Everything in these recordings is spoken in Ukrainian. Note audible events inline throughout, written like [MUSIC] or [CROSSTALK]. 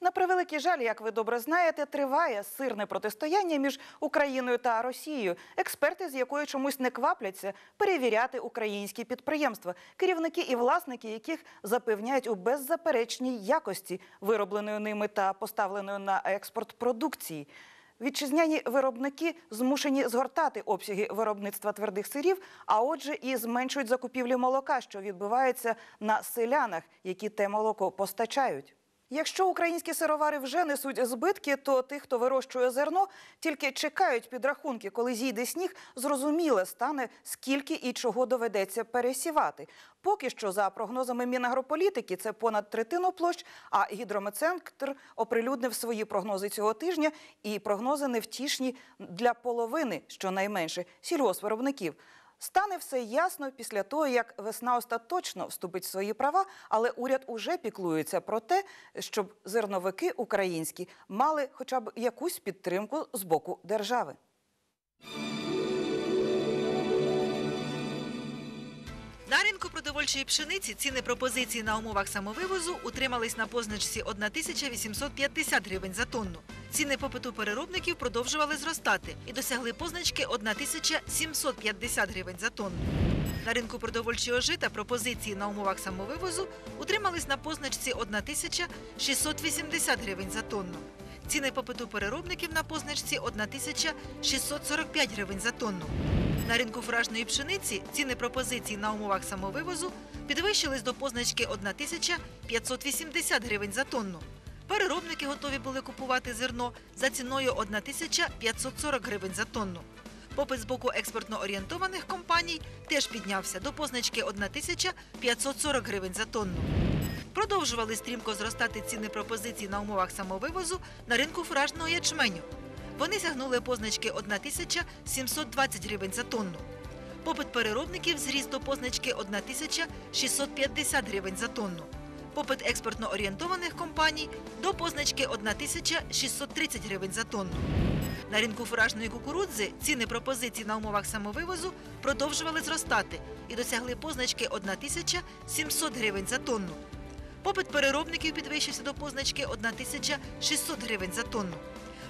На превеликий жаль, як ви добре знаєте, триває сирне протистояння між Україною та Росією, експерти з якої чомусь не квапляться перевіряти українські підприємства, керівники і власники яких запевняють у беззаперечній якості виробленої ними та поставленої на експорт продукції. Вітчизняні виробники змушені згортати обсяги виробництва твердих сирів, а отже, і зменшують закупівлі молока, що відбувається на селянах, які те молоко постачають. Якщо українські сировари вже несуть збитки, то тих, хто вирощує зерно, тільки чекають підрахунки, коли зійде сніг, зрозуміле стане, скільки і чого доведеться пересівати. Поки що, за прогнозами Мінагрополітики, це понад третину площ, а гідрометцентр оприлюднив свої прогнози цього тижня, і прогнози невтішні для половини, щонайменше, сільгоспвиробників. Стане все ясно після того, як весна остаточно вступить в свої права, але уряд уже піклується про те, щоб зерновики українські мали хоча б якусь підтримку з боку держави. На ринку продовольчої пшениці ціни пропозиції на умовах самовивозу утримались на позначці 1850 гривень за тонну. Ціни попиту переробників продовжували зростати і досягли позначки 1750 гривень за тонну. На ринку продовольчого жита пропозиції на умовах самовивозу утримались на позначці 1680 гривень за тонну. Ціни попиту переробників на позначці 1645 гривень за тонну. На ринку фуражної пшениці ціни пропозицій на умовах самовивозу підвищились до позначки 1580 гривень за тонну. Переробники готові були купувати зерно за ціною 1540 гривень за тонну. Попит з боку експортно орієнтованих компаній теж піднявся до позначки 1540 гривень за тонну. Продовжували стрімко зростати ціни пропозицій на умовах самовивозу на ринку фуражного ячменю. Вони сягнули позначки 1720 гривень за тонну. Попит переробників зріс до позначки 1650 гривень за тонну. Попит експортно орієнтованих компаній до позначки 1630 гривень за тонну. На ринку фуражної кукурудзи ціни пропозицій на умовах самовивозу продовжували зростати і досягли позначки 1700 гривень за тонну. Попит переробників підвищився до позначки 1600 гривень за тонну.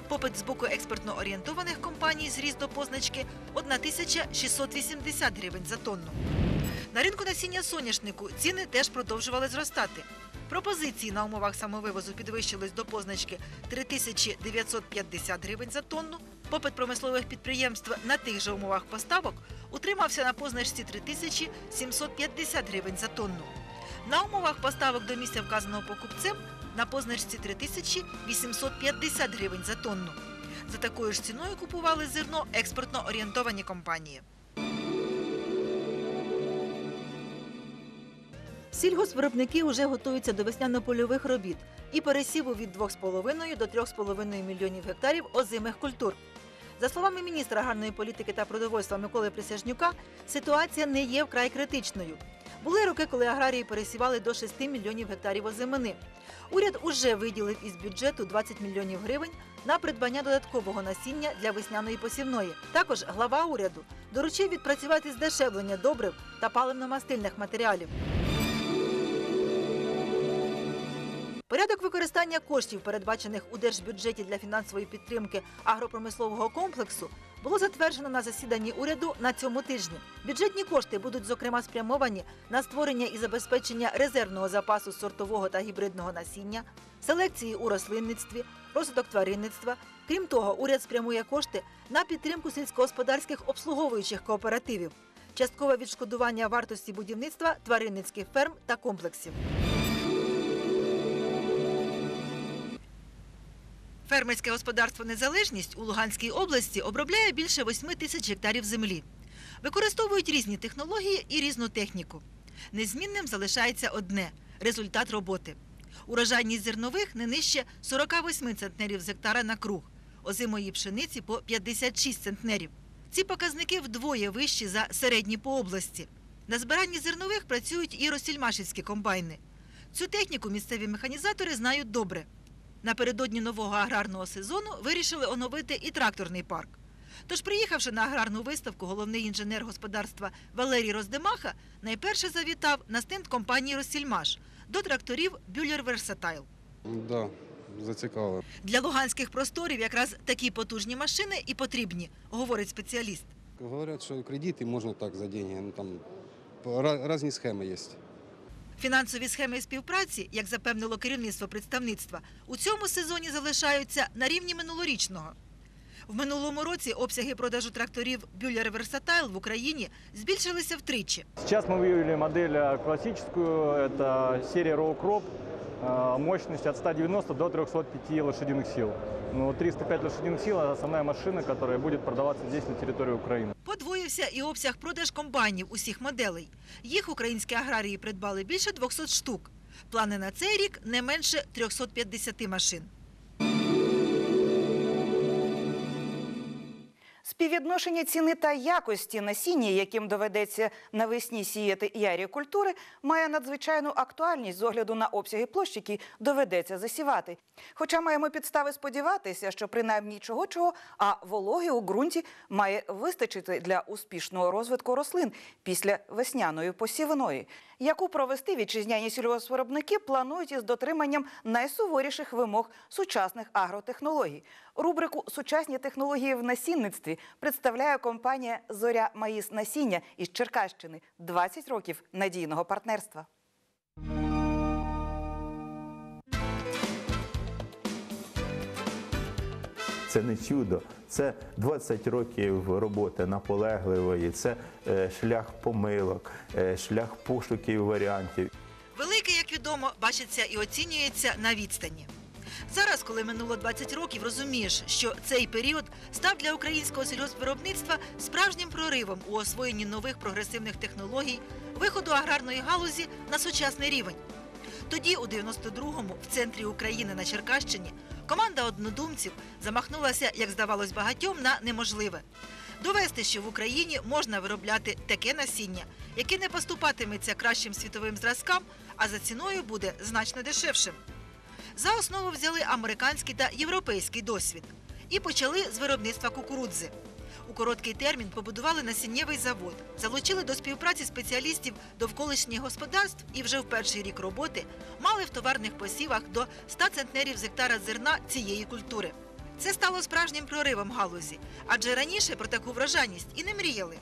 Попит з боку експортно орієнтованих компаній зріс до позначки 1680 гривень за тонну. На ринку насіння соняшнику ціни теж продовжували зростати. Пропозиції на умовах самовивозу підвищились до позначки 3950 гривень за тонну. Попит промислових підприємств на тих же умовах поставок утримався на позначці 3750 гривень за тонну. На умовах поставок до місця вказаного покупцем на позначці 3850 гривень за тонну. За такою ж ціною купували зерно експортно орієнтовані компанії. Сільгоспвиробники вже готуються до весняно-польових робіт і пересіву від 2,5 до 3,5 мільйонів гектарів озимих культур. За словами міністра аграрної політики та продовольства Миколи Присяжнюка, ситуація не є вкрай критичною. Були роки, коли аграрії пересівали до 6 мільйонів гектарів озимини. Уряд уже виділив із бюджету 20 мільйонів гривень на придбання додаткового насіння для весняної посівної. Також глава уряду доручив відпрацювати здешевлення добрив та паливно-мастильних матеріалів. Порядок використання коштів, передбачених у держбюджеті для фінансової підтримки агропромислового комплексу, було затверджено на засіданні уряду на цьому тижні. Бюджетні кошти будуть зокрема спрямовані на створення і забезпечення резервного запасу сортового та гібридного насіння, селекції у рослинництві, розвиток тваринництва. Крім того, уряд спрямує кошти на підтримку сільськогосподарських обслуговуючих кооперативів, часткове відшкодування вартості будівництва тваринницьких ферм та комплексів. Фермерське господарство Незалежність у Луганській області обробляє більше 8 тисяч гектарів землі. Використовують різні технології і різну техніку. Незмінним залишається одне результат роботи. Урожайність зернових не нижче 48 центнерів з гектара на круг, озимої пшениці по 56 центнерів. Ці показники вдвоє вищі за середні по області. На збиранні зернових працюють і розсільмашівські комбайни. Цю техніку місцеві механізатори знають добре. Напередодні нового аграрного сезону вирішили оновити і тракторний парк. Тож, приїхавши на аграрну виставку, головний інженер господарства Валерій Роздемаха найперше завітав на стенд компанії «Розсільмаш» до тракторів «Бюллер Версатайл». Да, зацікавив. Для луганських просторів якраз такі потужні машини і потрібні, говорить спеціаліст. Говорять, що кредити можна так за деньги. Ну там різні схеми є. Фінансові схеми співпраці, як запевнило керівництво представництва, у цьому сезоні залишаються на рівні минулорічного. В минулому році обсяги продажу тракторів Бюллер Версатайл в Україні збільшилися втричі. Сейчас мы выявили модель э, классическую, это серия Row Crop, э, мощность от 190 до 305 лошадиных сил. Ну, 305 лошадиных сил – это основная машина, которая будет продаваться здесь, на территории Украины. Подвоївся і обсяг продаж комбайнів усіх моделей. Їх українські аграрії придбали більше 200 штук. Плани на цей рік не менше 350 машин. Співвідношення ціни та якості насіння, яким доведеться навесні сіяти ярі культури, має надзвичайну актуальність з огляду на обсяги площ, які доведеться засівати. Хоча маємо підстави сподіватися, що принаймні чого чого, а вологи у ґрунті має вистачити для успішного розвитку рослин після весняної посівної, яку провести вітчизняні сільгоспвиробники планують із дотриманням найсуворіших вимог сучасних агротехнологій. Рубрику Сучасні технології в насінництві представляє компанія Зоря Маїс Насіння із Черкащини 20 років надійного партнерства. Це не чудо, це 20 років роботи наполегливої, це е, шлях помилок, е, шлях пошуків варіантів. Велике, як відомо, бачиться і оцінюється на відстані. Зараз, коли минуло 20 років, розумієш, що цей період став для українського сільгоспвиробництва справжнім проривом у освоєнні нових прогресивних технологій, виходу аграрної галузі на сучасний рівень. Тоді, у 92-му, в центрі України на Черкащині, команда однодумців замахнулася, як здавалось багатьом, на неможливе. Довести, що в Україні можна виробляти таке насіння, яке не поступатиметься кращим світовим зразкам, а за ціною буде значно дешевшим. За основу взяли американський та європейський досвід і почали з виробництва кукурудзи. У короткий термін побудували насіннєвий завод, залучили до співпраці спеціалістів довколишніх господарств і вже в перший рік роботи мали в товарних посівах до 100 центнерів з гектара зерна цієї культури. Це стало справжнім проривом галузі, адже раніше про таку врожайність і не мріяли.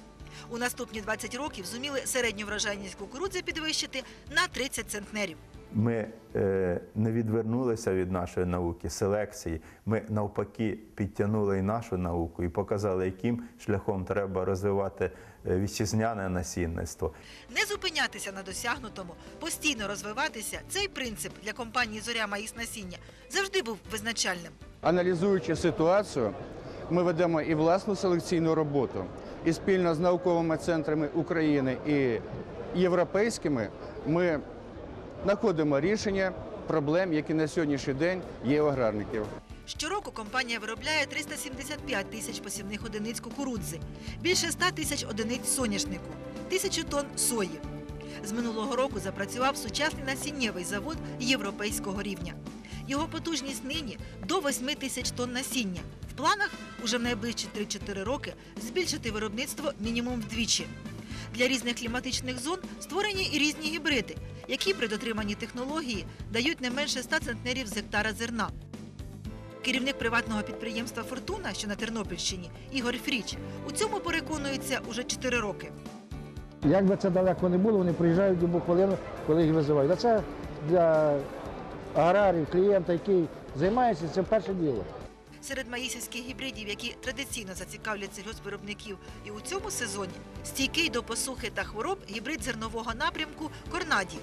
У наступні 20 років зуміли середню врожайність кукурудзи підвищити на 30 центнерів. Ми е, не відвернулися від нашої науки, селекції. Ми навпаки підтягнули і нашу науку і показали, яким шляхом треба розвивати е, вітчизняне насінництво. Не зупинятися на досягнутому, постійно розвиватися цей принцип для компанії Зоря Маїс Насіння завжди був визначальним. Аналізуючи ситуацію, ми ведемо і власну селекційну роботу, і спільно з науковими центрами України і європейськими ми знаходимо рішення проблем, які на сьогоднішній день є у аграрників. Щороку компанія виробляє 375 тисяч посівних одиниць кукурудзи, більше 100 тисяч одиниць соняшнику, тисячу тонн сої. З минулого року запрацював сучасний насіннєвий завод європейського рівня. Його потужність нині до 8 тисяч тонн насіння. В планах уже в найближчі 3-4 роки збільшити виробництво мінімум вдвічі. Для різних кліматичних зон створені і різні гібриди, які при дотриманні технології дають не менше 100 центнерів з гектара зерна. Керівник приватного підприємства Фортуна, що на Тернопільщині, Ігор Фріч, у цьому переконується уже 4 роки. Як би це далеко не було, вони приїжджають в хвилину, коли їх визивають. Це для аграрів, клієнта, який займається, це перше діло. Серед маїсівських гібридів, які традиційно зацікавлять сільгоспвиробників і у цьому сезоні, стійкий до посухи та хвороб гібрид зернового напрямку Корнаді.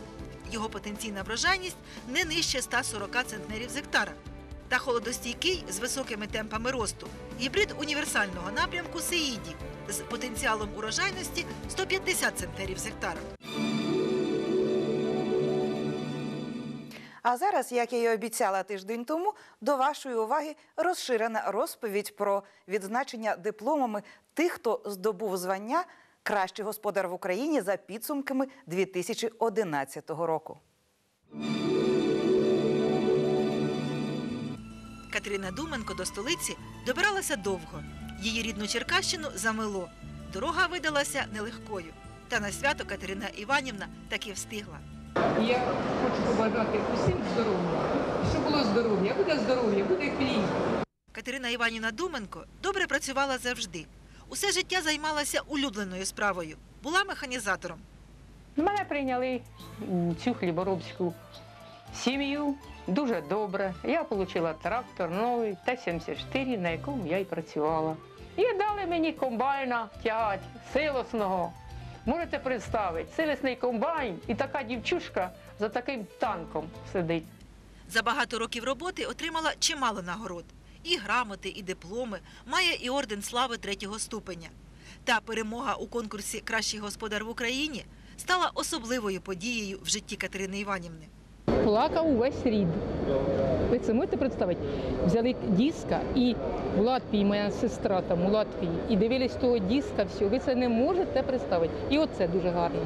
Його потенційна врожайність не нижче 140 центнерів з гектара. Та холодостійкий з високими темпами росту гібрид універсального напрямку Сеїді з потенціалом урожайності 150 центнерів з гектара. А зараз, як я і обіцяла тиждень тому, до вашої уваги розширена розповідь про відзначення дипломами тих, хто здобув звання Кращий господар в Україні за підсумками 2011 року. Катерина Думенко до столиці добиралася довго. Її рідну Черкащину замило. Дорога видалася нелегкою. Та на свято Катерина Іванівна таки встигла. Я хочу побажати усім здоров'я. Щоб було здоров'я, буде здоров'я, буде хліб. Катерина Іванівна Думенко добре працювала завжди. Усе життя займалася улюбленою справою. Була механізатором. Мене прийняли цю хліборобську сім'ю дуже добре. Я отримала трактор новий Т-74, на якому я і працювала. І дали мені комбайна тягати, силосного. Можете представити, силосний комбайн і така дівчушка за таким танком сидить. За багато років роботи отримала чимало нагород. І грамоти, і дипломи, має і орден слави третього ступеня. Та перемога у конкурсі Кращий господар в Україні стала особливою подією в житті Катерини Іванівни. Плакав увесь рід. Ви це можете представити? Взяли диска і в Латвії, моя сестра там у Латвії, і дивились того диска, все. Ви це не можете представити. І оце дуже гарно.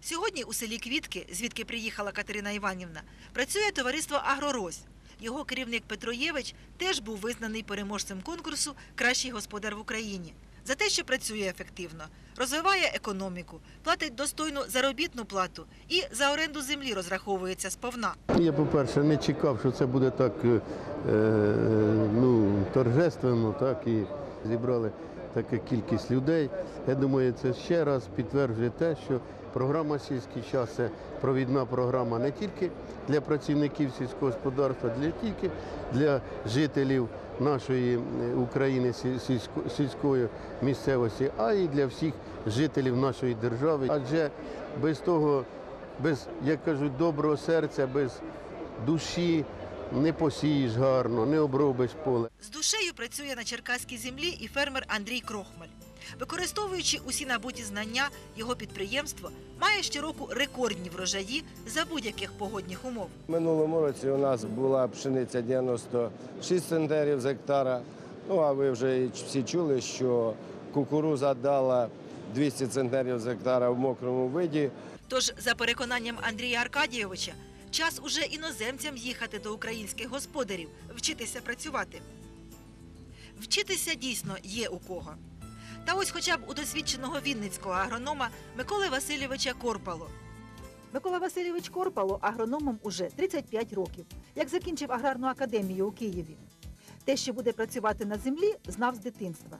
Сьогодні у селі Квітки, звідки приїхала Катерина Іванівна, працює товариство Агрорось. Його керівник Петро Євич теж був визнаний переможцем конкурсу Кращий господар в Україні за те, що працює ефективно, розвиває економіку, платить достойну заробітну плату і за оренду землі розраховується сповна. Я, по-перше, не чекав, що це буде так е, е, ну, торжественно, так і зібрали така кількість людей. Я думаю, це ще раз підтверджує те, що програма Сільський час це провідна програма не тільки для працівників сільського господарства, для тільки для жителів нашої України сільської місцевості, а й для всіх жителів нашої держави. Адже без того без, як кажуть, доброго серця, без душі не посієш гарно, не обробиш поле. З душею працює на черкаській землі і фермер Андрій Крохмаль. Використовуючи усі набуті знання, його підприємство має щороку рекордні врожаї за будь-яких погодних умов. Минулому році у нас була пшениця 96 центнерів з гектара. Ну а ви вже і всі чули, що кукуруза дала 200 центнерів з гектара в мокрому виді. Тож, за переконанням Андрія Аркадійовича, час уже іноземцям їхати до українських господарів, вчитися працювати. Вчитися дійсно є у кого. Та ось хоча б у досвідченого вінницького агронома Миколи Васильовича Корпало. Микола Васильович Корпало агрономом уже 35 років, як закінчив аграрну академію у Києві. Те, що буде працювати на землі, знав з дитинства.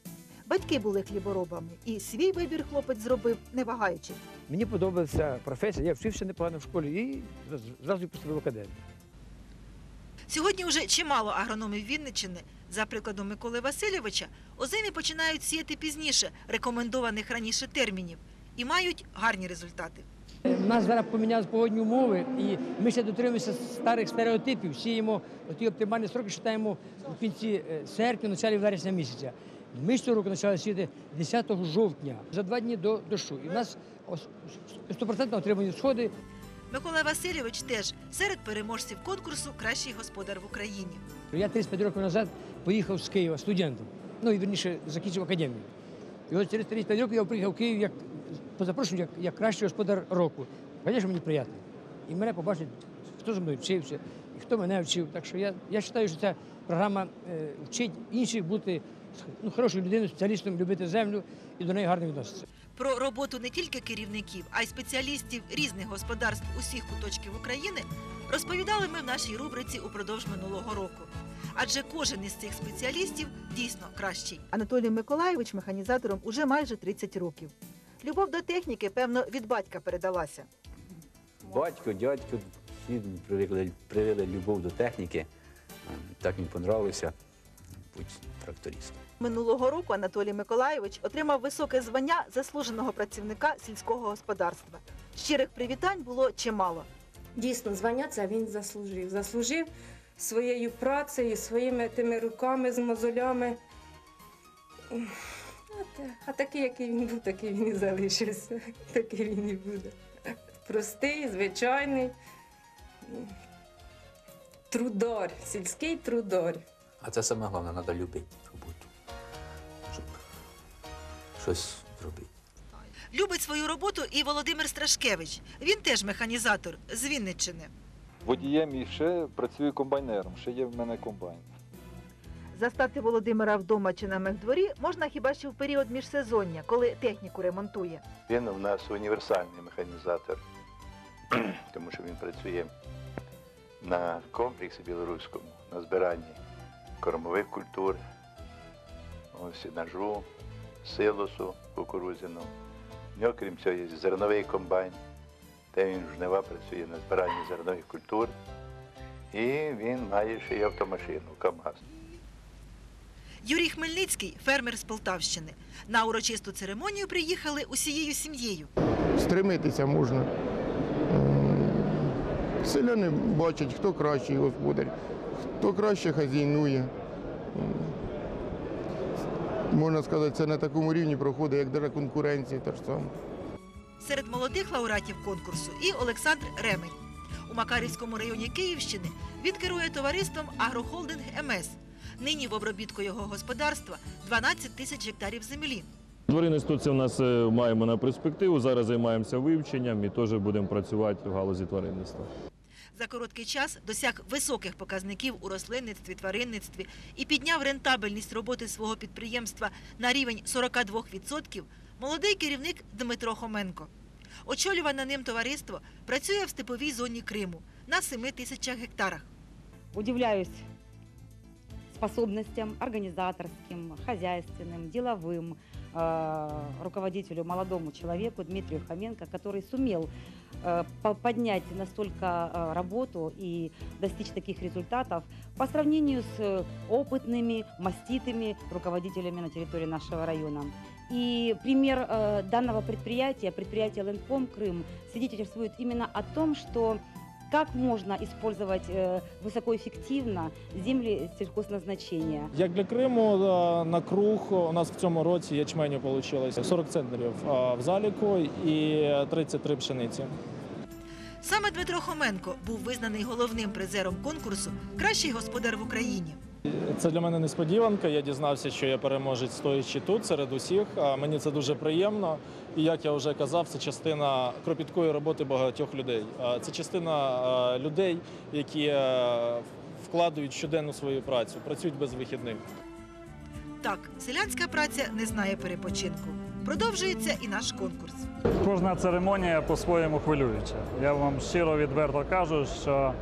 Батьки були хліборобами, і свій вибір хлопець зробив, не вагаючи. Мені подобається професія, я вчився непогано в школі і зразу поступив в академію. Сьогодні вже чимало агрономів Вінниччини, за прикладом Миколи Васильовича, озимі починають сіяти пізніше рекомендованих раніше термінів і мають гарні результати. У нас зараз помінялися погодні умови, і ми ще дотримуємося старих стереотипів. Сіємо ті оптимальні строки, вважаємо в кінці е, серпня, початку вересня місяця. Ми цього року почали сіяти 10 жовтня, за два дні до дощу. І в нас ось 100% отримані сходи. Микола Васильович теж серед переможців конкурсу Кращий господар в Україні. Я 35 років назад поїхав з Києва студентом. Ну і верніше закінчив академію. І от через 35 років я приїхав в Київ як по запрошенню як, як кращий господар року. Звісно, мені приємно. І мене побачить, хто за мною вчився, і хто мене вчив. Так що я, я вважаю, що ця програма е, вчить інших бути ну, хорошою людиною, спеціалістом, любити землю і до неї гарно відноситися. Про роботу не тільки керівників, а й спеціалістів різних господарств усіх куточків України розповідали ми в нашій рубриці упродовж минулого року. Адже кожен із цих спеціалістів дійсно кращий. Анатолій Миколайович механізатором уже майже 30 років. Любов до техніки, певно, від батька передалася. Батько, дядько, всі привикли, привили любов до техніки. Е, Так він понравився. Будь трактористом. Минулого року Анатолій Миколайович отримав високе звання заслуженого працівника сільського господарства. Щирих привітань було чимало. Дійсно, звання це він заслужив. Заслужив своєю працею, своїми тими руками з мозолями. А, такий, який він був, такий він і залишився. [LAUGHS] Такий він і буде. Простий, звичайний. Трудар, сільський трудар. А це саме головне, треба любити щось зробити. Любить свою роботу і Володимир Страшкевич. Він теж механізатор з Вінниччини. Водієм і ще працюю комбайнером, ще є в мене комбайн. Застати Володимира вдома чи на мехдворі можна хіба що в період міжсезоння, коли техніку ремонтує. Він у нас універсальний механізатор, [CLEARS THROAT] тому що він працює на комплексі білоруському, на збиранні кормових культур, ось ножу, силосу кукурудзяну. В нього, крім цього, є зерновий комбайн, де він в жнива працює на збиранні зернових культур. І він має ще й автомашину КАМАЗ. Юрій Хмельницький фермер з Полтавщини. На урочисту церемонію приїхали усією сім'єю. стремитися можна. Селяни бачать, хто кращий господар, хто краще хазяйнує. Можна сказати, це на такому рівні проходить, як даже конкуренція та ж саме. Серед молодих лауреатів конкурсу і Олександр Ремень. У Макарівському районі Київщини він керує товариством Агрохолдинг МС. Нині в обробітку його господарства 12 тисяч гектарів землі. Тваринництво це в нас е, маємо на перспективу. Зараз займаємося вивченням і теж будемо працювати в галузі тваринництва. За короткий час досяг високих показників у рослинництві, тваринництві і підняв рентабельність роботи свого підприємства на рівень 42% молодий керівник Дмитро Хоменко. Очолюване ним товариство працює в степовій зоні Криму на 7 тисячах гектарах. Удивляюсь способностям организаторским, хозяйственным, деловым э, Руководителю, молодому человеку Дмитрию Хоменко, который сумел э, по- поднять настолько э, работу и достичь таких результатов по сравнению с э, опытными, маститыми руководителями на территории нашего района. И пример э, данного предприятия, предприятия Лэндком Крым, свидетельствует именно о том, что как можно использовать э, высокоэффективно земли сельхозназначения. Як для Криму е, на круг у нас в цьому році ячменю вийшло 40 центнерів е, в заліку і 33 пшениці. Саме Дмитро Хоменко був визнаний головним призером конкурсу Кращий господар в Україні. Це для мене несподіванка. Я дізнався, що я переможець стоячи тут серед усіх. Мені це дуже приємно. І як я вже казав, це частина кропіткої роботи багатьох людей. Це частина людей, які е, вкладають щоденну свою працю, працюють без вихідних. Так, селянська праця не знає перепочинку. Продовжується і наш конкурс. Кожна церемонія по-своєму хвилююча. Я вам щиро відверто кажу, що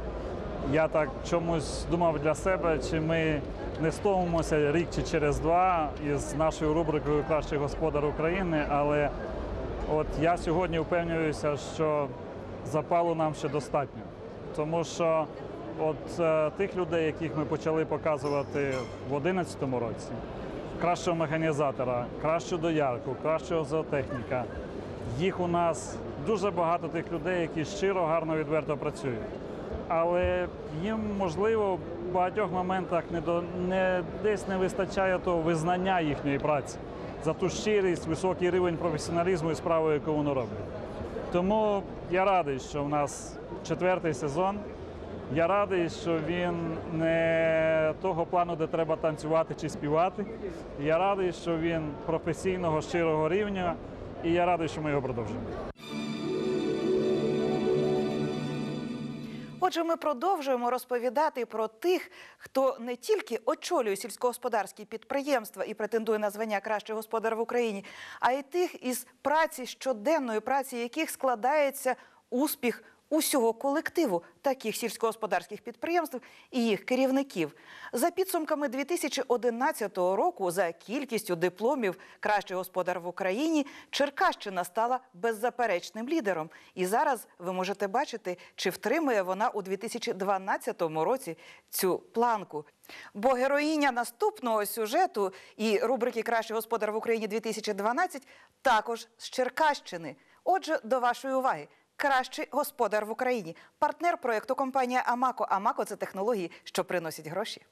я так чомусь думав для себе, чи ми не стомимося рік чи через два із нашою рубрикою Кращий господар України. Але от я сьогодні впевнююся, що запалу нам ще достатньо. Тому що от е, тих людей, яких ми почали показувати в 2011 році, кращого механізатора, кращу доярку, кращого зоотехніка. Їх у нас дуже багато тих людей, які щиро, гарно, відверто працюють. Але їм, можливо, в багатьох моментах не до, не, десь не вистачає того визнання їхньої праці за ту щирість, високий рівень професіоналізму і справу, яку вони роблять. Тому я радий, що в нас четвертий сезон. Я радий, що він не того плану, де треба танцювати чи співати. Я радий, що він професійного, щирого рівня, і я радий, що ми його продовжуємо. Отже, ми продовжуємо розповідати про тих, хто не тільки очолює сільськогосподарські підприємства і претендує на звання кращий господар в Україні, а й тих із праці щоденної праці, яких складається успіх усього колективу таких сільськогосподарських підприємств і їх керівників. За підсумками 2011 року, за кількістю дипломів кращий господар в Україні, Черкащина стала беззаперечним лідером. І зараз ви можете бачити, чи втримує вона у 2012 році цю планку. Бо героїня наступного сюжету і рубрики Кращий господар в Україні 2012 також з Черкащини. Отже, до вашої уваги. Кращий господар в Україні. Партнер проєкту компанія Амако. Амако це технології, що приносять гроші.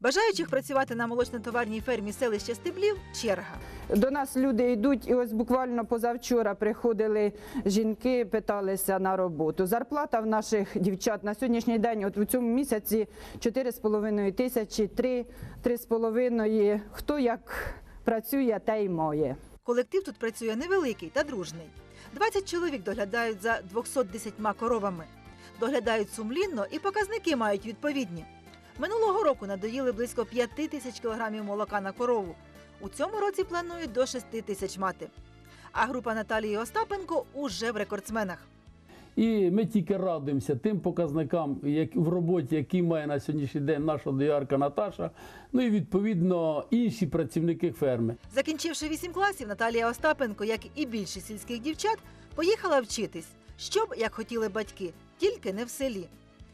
Бажаючих працювати на молочно-товарній фермі селища Стеблів черга. До нас люди йдуть, і ось буквально позавчора приходили жінки, питалися на роботу. Зарплата в наших дівчат на сьогоднішній день, от у цьому місяці 4,5 тисячі, 3, 3,5. Хто як працює, те й має. Колектив тут працює невеликий та дружний. 20 чоловік доглядають за 210 коровами. Доглядають сумлінно і показники мають відповідні. Минулого року надоїли близько 5 тисяч кілограмів молока на корову. У цьому році планують до 6 тисяч мати. А група Наталії Остапенко уже в рекордсменах. І ми тільки радуємося тим показникам, як в роботі, які має на сьогоднішній день наша доярка Наташа, ну і відповідно інші працівники ферми. Закінчивши 8 класів, Наталія Остапенко, як і більшість сільських дівчат, поїхала вчитись, щоб, як хотіли батьки, тільки не в селі.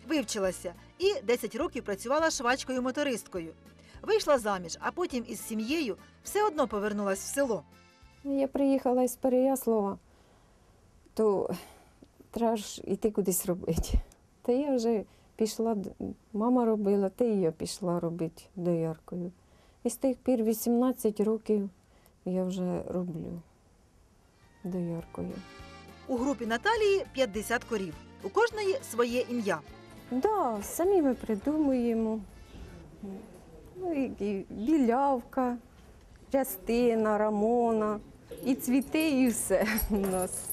Вивчилася і 10 років працювала швачкою-мотористкою. Вийшла заміж, а потім із сім'єю все одно повернулась в село. Я приїхала із Переяслава, то треба ж йти кудись робити. Та я вже пішла, мама робила, та і я пішла робити дояркою. І з тих пір 18 років я вже роблю дояркою. У групі Наталії 50 корів. У кожної своє ім'я. Да, самі ми придумуємо. Ну, і, і білявка, частина, рамона, і цвіти, і все у нас.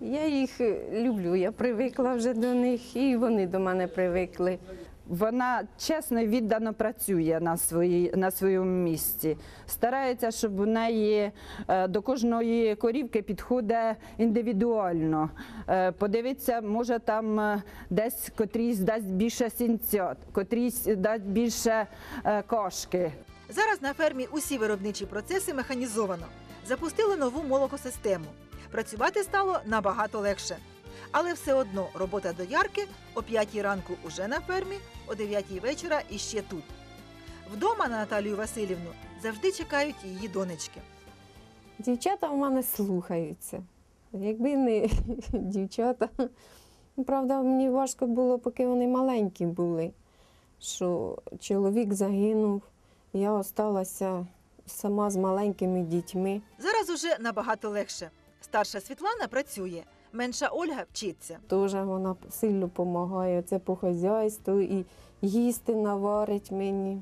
Я їх люблю, я привикла вже до них, і вони до мене привикли. Вона чесно віддано працює на, своїй, на своєму місці. Старається, щоб у неї е, до кожної корівки підходить індивідуально. Е, Подивитися, може там е, десь котрійсь дасть більше сінцят, котрійсь дасть більше е, кашки. Зараз на фермі усі виробничі процеси механізовано. Запустили нову молокосистему. Працювати стало набагато легше. Але все одно робота доярки о 5 ранку уже на фермі, о 9 вечора і ще тут. Вдома на Наталію Васильівну завжди чекають її донечки. Дівчата в мене слухаються. Якби не [LAUGHS] дівчата. Правда, мені важко було, поки вони маленькі були, що чоловік загинув, я осталася сама з маленькими дітьми. Зараз уже набагато легше. Старша Світлана працює, менша Ольга вчиться. Теж вона сильно допомагає. Це по хазяйству і їсти наварить мені.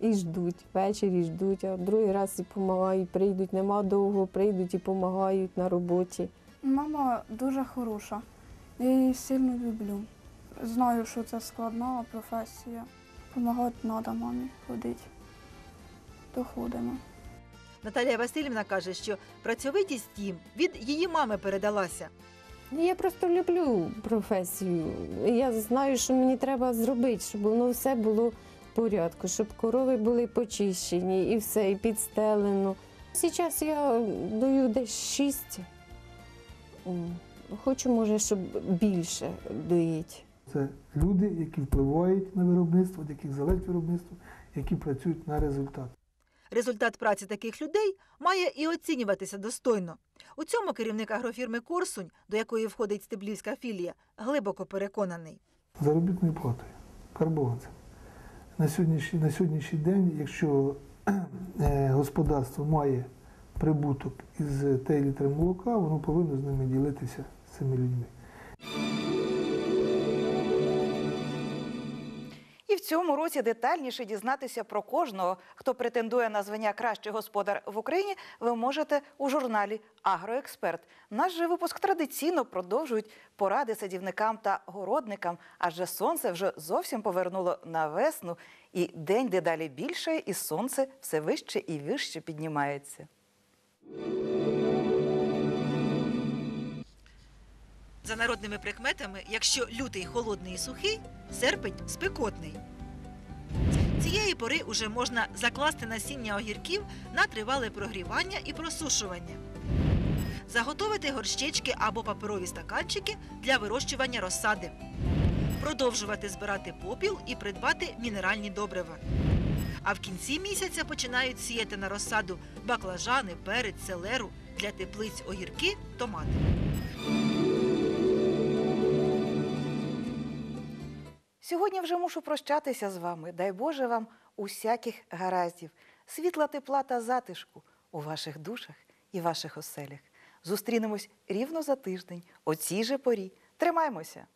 І ждуть, ввечері ждуть, а другий раз і допомагають, прийдуть, нема довго, прийдуть і допомагають на роботі. Мама дуже хороша. Я її сильно люблю. Знаю, що це складна професія. Помагати треба мамі ходити. То ходимо. Наталія Васильівна каже, що працьовитість їм від її мами передалася. Я просто люблю професію. Я знаю, що мені треба зробити, щоб воно все було в порядку, щоб корови були почищені і все, і підстелено. Зараз я даю десь шість. Хочу, може, щоб більше доїти. Це люди, які впливають на виробництво, від яких залежить виробництво, які працюють на результат. Результат праці таких людей має і оцінюватися достойно. У цьому керівник агрофірми Корсунь, до якої входить Стеблівська філія, глибоко переконаний. Заробітною платою, карбованцем. На сьогоднішній, на сьогоднішній день, якщо [CLEARS THROAT] е, господарство має прибуток із тієї літри молока, воно повинно з ними ділитися з цими людьми. Цьому році детальніше дізнатися про кожного, хто претендує на звання кращий господар в Україні, ви можете у журналі Агроексперт. Наш же випуск традиційно продовжують поради садівникам та городникам, адже сонце вже зовсім повернуло на весну, і день дедалі більше, і сонце все вище і вище піднімається. За народними прикметами, якщо лютий холодний і сухий, серпень спекотний. Цієї пори уже можна закласти насіння огірків на тривале прогрівання і просушування. Заготовити горщички або паперові стаканчики для вирощування розсади. Продовжувати збирати попіл і придбати мінеральні добрива. А в кінці місяця починають сіяти на розсаду баклажани, перець, селеру для теплиць огірки, томати. Сьогодні вже мушу прощатися з вами. Дай Боже вам усяких гараздів. світла тепла та затишку у ваших душах і ваших оселях. Зустрінемось рівно за тиждень, о цій же порі. Тримаймося!